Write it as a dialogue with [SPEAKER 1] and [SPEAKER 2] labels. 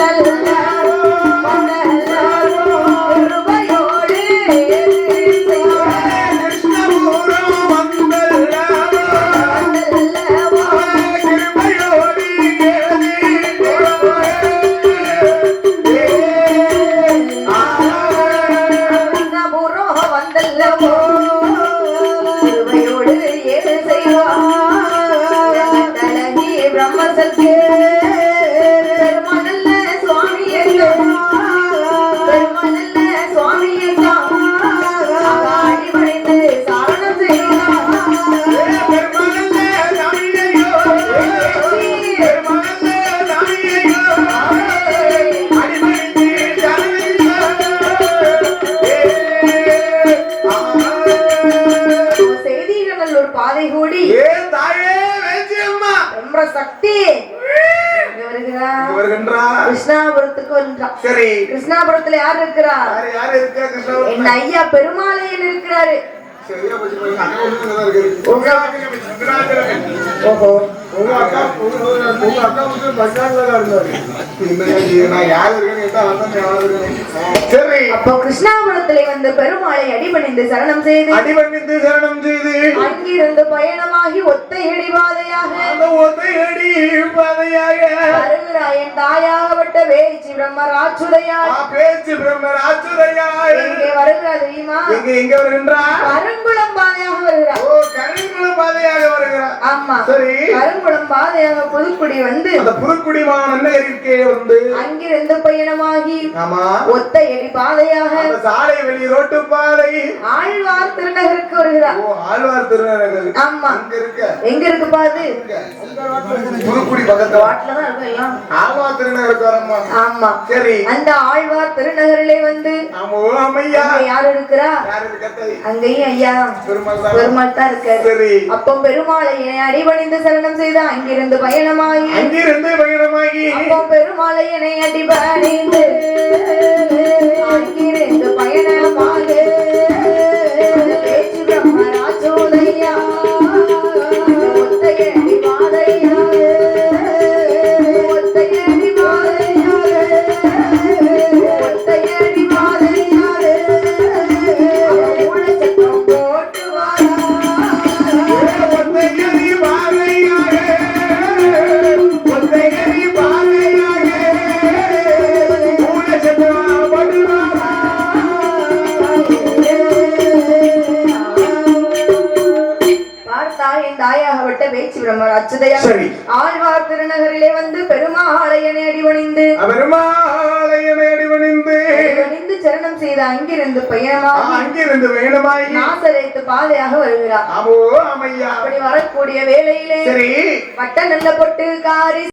[SPEAKER 1] وسلم
[SPEAKER 2] ஏ தாயே வேச்சியம்மா
[SPEAKER 1] ரொம்ப சக்தி. கிருஷ்ணாபுரத்துக்கு
[SPEAKER 2] சரி.
[SPEAKER 1] கிருஷ்ணாபுரத்துல யார் இருக்கிறா?
[SPEAKER 2] யாரு இருக்கா?
[SPEAKER 1] என் ஐயா பெருமாளையன் இருக்கிறாரு. ஓஹோ.
[SPEAKER 2] உங்க அக்கா உங்க அக்கா வந்து பஸ் ஸ்டாண்ட்ல தான் இருந்தாரு. நான் யார் இருக்கேன்னு சரி.
[SPEAKER 1] அப்போ கிருஷ்ணாபுரத்திலே வந்து பெருமாளை அடிபணிந்து சரணம் செய்து
[SPEAKER 2] அடிபணிந்து சரணம் செய்து
[SPEAKER 1] அங்கிருந்து பயணமாகி ஒத்த இடிபாதையாக
[SPEAKER 2] அந்த ஒத்தையடி பாதையாக
[SPEAKER 1] என் தாயாகப்பட்ட வேச்சி பிரம்மராட்சுதையாய்
[SPEAKER 2] ஆ, பேச்சு பிரம்மர் ஆச்சுரையாக
[SPEAKER 1] எங்கே வருகிறார் தெரியுமா?
[SPEAKER 2] எங்க எங்க
[SPEAKER 1] கருங்குளம் ஆமா.
[SPEAKER 2] சரி.
[SPEAKER 1] கருங்குளம் பாதையாக புதுக்குடி வந்து
[SPEAKER 2] அந்த புதுக்குடி இருக்கே வந்து?
[SPEAKER 1] அங்கிருந்து பயணமாகி
[SPEAKER 2] ஆமா.
[SPEAKER 1] ஒத்த எடி பாதையாக
[SPEAKER 2] அந்த சாலை வெளி ரோட்டு பாதை.
[SPEAKER 1] ஆழ்வார் திருநகருக்கு வருகிறார்.
[SPEAKER 2] ஓ ஆழ்வார் திருநகர்
[SPEAKER 1] ஆமா.
[SPEAKER 2] அங்க இருக்க?
[SPEAKER 1] எங்க இருக்கு பாது?
[SPEAKER 2] புதுக்குடி பக்கத்துல.
[SPEAKER 1] வாட்டில தான் இருக்கும் எல்லாம்.
[SPEAKER 2] ஆழ்வார் திருநகருக்கு வரமா
[SPEAKER 1] ஆமா.
[SPEAKER 2] சரி.
[SPEAKER 1] அந்த ஆழ்வார் திருநகரிலே வந்து
[SPEAKER 2] ஆமா
[SPEAKER 1] அங்க யார் இருக்கிறா?
[SPEAKER 2] யார்
[SPEAKER 1] அங்கேயும் ஐயா.
[SPEAKER 2] பெருமாள் தான்.
[SPEAKER 1] இருக்காரு.
[SPEAKER 2] சரி.
[SPEAKER 1] அப்போ பெருமாளை அடிபணிந்து சரணம் செய்து அங்கிருந்து பயணமாகி
[SPEAKER 2] அங்கிருந்து பயணமாகி
[SPEAKER 1] அப்போ பெருமாளை என்னை அடிபணிந்து அங்கிருந்து பேச்சு பிரம்மர் அச்சுதையா. ஆழ்வார் திருநகரிலே வந்து சரணம் செய்த அங்கிருந்து பயணமாக
[SPEAKER 2] அங்கிருந்து வேணுமாகி
[SPEAKER 1] நாசரேத்து பாதையாக வருகிறார்.
[SPEAKER 2] ஆமோ அம்மையா
[SPEAKER 1] அப்படி வரக்கூடிய வேளையிலே
[SPEAKER 2] சரி.
[SPEAKER 1] வட்ட நல்ல பொட்டு காரி